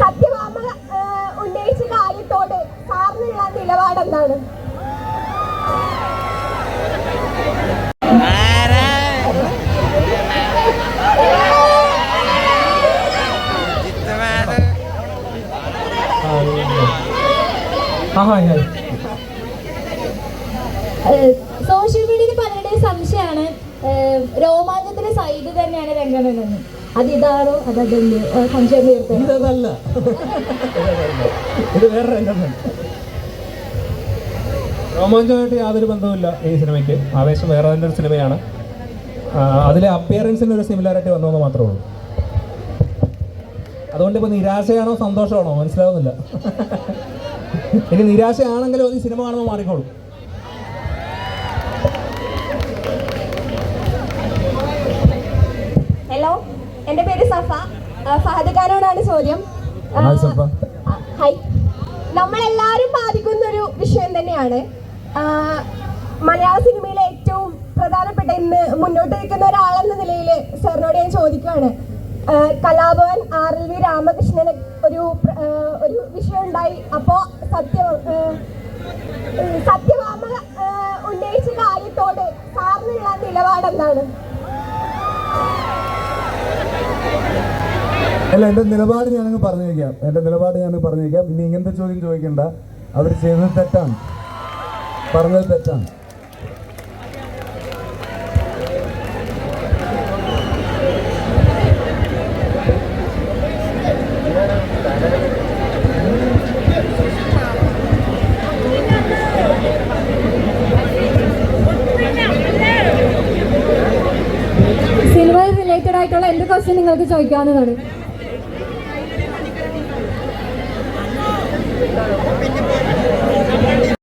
സത്യഭാമ ഉന്നയിച്ച കാര്യത്തോട് സാറിനുള്ള നിലപാടെന്താണ്? സോഷ്യൽ മീഡിയയിൽ പലരുടെയും സംശയമാണ് രോമാഞ്ചത്തിന്റെ സൈഡ് തന്നെയാണ് രംഗമെന്ന് അത് ഇതാണോ അതല്ലേ സംശയം ഇതല്ല ഇത് വേറെ രോമാഞ്ചമായിട്ട് യാതൊരു ബന്ധവുമില്ല ഈ സിനിമയ്ക്ക്. ആവേശം വേറെ തന്നെ ഒരു സിനിമയാണ്. അതിലെ അപ്പിയറൻസിന് ഒരു സിമിലാരിറ്റി വന്നതെന്ന് മാത്രമേ ഉള്ളൂ. അതുകൊണ്ട് ഇപ്പൊ നിരാശയാണോ സന്തോഷമാണോ? മനസ്സിലാവുന്നില്ല. ഇനി നിരാശയാണെങ്കിലും അത് സിനിമ കാണുമ്പോൾ മാറിക്കോളും. ആ, ഫഹദ് ഖാനോടാണ് ചോദ്യം ഹൈ നമ്മളെല്ലാവരും ബാധിക്കുന്ന ഒരു വിഷയം തന്നെയാണ്. മലയാള സിനിമയിലെ ഏറ്റവും പ്രധാനപ്പെട്ട ഇന്ന് മുന്നോട്ട് നിൽക്കുന്ന ഒരാളെന്ന നിലയിൽ സാറിനോട് ഞാൻ ചോദിക്കുകയാണ്. കലാഭവൻ ആർ എൽ വി രാമകൃഷ്ണന് ഒരു ഒരു വിഷയം ഉണ്ടായി. അപ്പോൾ സത്യ സത്യഭാമ ഉന്നയിച്ച കാര്യത്തോട് സാറിനുള്ള നിലപാട് അല്ല എന്റെ നിലപാട് ഞാനങ്ങ് പറഞ്ഞേക്കാം. എന്റെ നിലപാട് ഞാൻ പറഞ്ഞേക്കാം. ഇനി ഇങ്ങനത്തെ ചോദ്യം ചോദിക്കണ്ട. അവർ ചെയ്തത് തെറ്റാണ്. പറഞ്ഞത് തെറ്റാണ്. സിനിമ റിലേറ്റഡ് ആയിട്ടുള്ള എന്ത് ക്വസ്റ്റ്യൻ നിങ്ങൾക്ക് ചോദിക്കാവുന്നതാണ്? Pinipo.